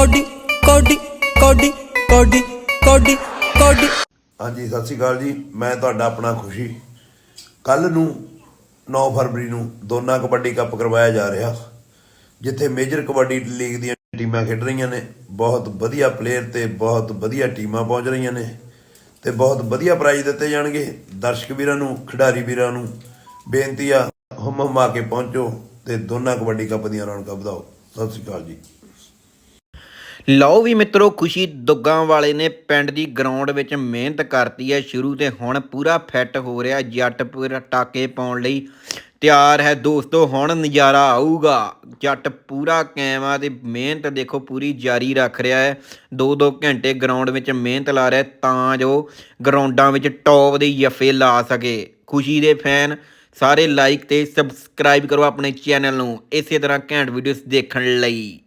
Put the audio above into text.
Cody ਕੋਡੀ ਕੋਡੀ ਕੋਡੀ ਕੋਡੀ ਕੋਡੀ। ਹਾਂਜੀ, ਸਤਿ ਸ਼੍ਰੀ ਅਕਾਲ ਜੀ। ਮੈਂ ਤੁਹਾਡਾ ਆਪਣਾ ਖੁਸ਼ੀ। ਕੱਲ ਨੂੰ 9 ਫਰਵਰੀ ਨੂੰ ਦੋਨਾ ਕਬੱਡੀ ਕੱਪ ਕਰਵਾਇਆ ਜਾ ਰਿਹਾ। ਜਿੱਥੇ ਮੇਜਰ ਕਬੱਡੀ ਲੀਗ ਦੀਆਂ ਟੀਮਾਂ ਖੇਡ ਰਹੀਆਂ ਨੇ। ਬਹੁਤ ਵਧੀਆ ਪਲੇਅਰ ਤੇ ਬਹੁਤ ਵਧੀਆ ਟੀਮਾਂ ਪਹੁੰਚ ਰਹੀਆਂ ਨੇ। ਤੇ ਬਹੁਤ ਵਧੀਆ ਪ੍ਰਾਈਜ਼ ਦਿੱਤੇ ਜਾਣਗੇ। ਦਰਸ਼ਕ ਵੀਰਾਂ ਨੂੰ, ਖਿਡਾਰੀ ਵੀਰਾਂ ਨੂੰ ਬੇਨਤੀ ਆ ਹਮ ਹਮਾ ਕੇ ਪਹੁੰਚੋ ਤੇ ਦੋਨਾਂ ਕਬੱਡੀ ਕੱਪ ਦੀਆਂ ਰੌਣਕਾਂ ਵਧਾਓ। ਸਤਿ ਸ਼੍ਰੀ ਅਕਾਲ ਜੀ। ਲਓ ਵੀ ਮਿੱਤਰੋ, ਖੁਸ਼ੀ ਦੁੱਗਾਂ ਵਾਲੇ ਨੇ ਪਿੰਡ ਦੀ ਗਰਾਊਂਡ ਵਿੱਚ ਮਿਹਨਤ ਕਰਤੀ ਹੈ। ਸ਼ੁਰੂ ਤੇ ਹੁਣ ਪੂਰਾ ਫਿੱਟ ਹੋ ਰਿਹਾ, ਜੱਟ ਪੂਰਾ ਟਾਕੇ ਪਾਉਣ ਲਈ ਤਿਆਰ ਹੈ। ਦੋਸਤੋ, ਹੁਣ ਨਜ਼ਾਰਾ ਆਊਗਾ। ਜੱਟ ਪੂਰਾ ਕਾਇਮ ਆ ਤੇ ਮਿਹਨਤ ਦੇਖੋ, ਪੂਰੀ ਜਾਰੀ ਰੱਖ ਰਿਹਾ ਹੈ। 2-2 ਘੰਟੇ ਗਰਾਊਂਡ ਵਿੱਚ ਮਿਹਨਤ ਲਾ ਰਿਹਾ ਤਾਂ ਜੋ ਗਰਾਊਂਡਾਂ ਵਿੱਚ ਟੌਪ ਦੇ ਯਫੇ ਲਾ ਸਕੇ। ਖੁਸ਼ੀ ਦੇ ਫੈਨ, ਸਾਰੇ ਲਾਈਕ ਤੇ ਸਬਸਕ੍ਰਾਈਬ ਕਰੋ ਆਪਣੇ ਚੈਨਲ ਨੂੰ। ਇਸੇ ਤਰ੍ਹਾਂ ਘੈਂਟ ਵੀਡੀਓਜ਼ ਦੇਖਣ ਲਈ।